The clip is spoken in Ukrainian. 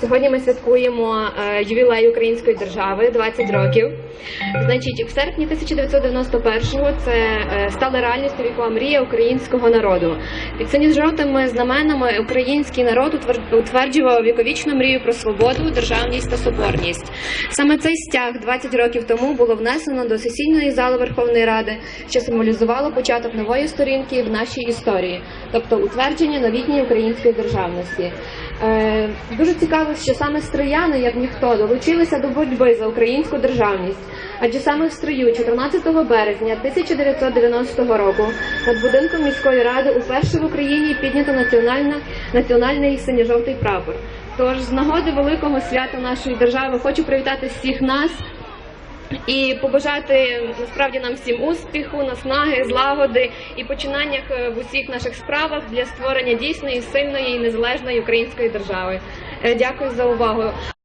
сьогодні ми святкуємо е, ювілей української держави 20 років. Значить, в серпні 1991-го це е, стала реальністю вікова мрія українського народу. Під синьо-жовтими знаменами український народ утвер- утверджував віковічну мрію про свободу, державність та соборність. Саме цей стяг 20 років тому було внесено до сесійної зали Верховної Ради, що символізувало початок нової сторінки в нашій історії, тобто утвердження новітньої української державності. Е, дуже цікаво, що саме стрияни, як ніхто, долучилися до боротьби за українську державність. Адже саме в строю 14 березня 1990 року над будинком міської ради уперше в Україні піднято національний синьо-жовтий прапор. Тож з нагоди великого свята нашої держави хочу привітати всіх нас і побажати насправді нам всім успіху, наснаги, злагоди і починаннях е, в усіх наших справах для створення дійсної, сильної і незалежної української держави. Е, Дякую за увагу.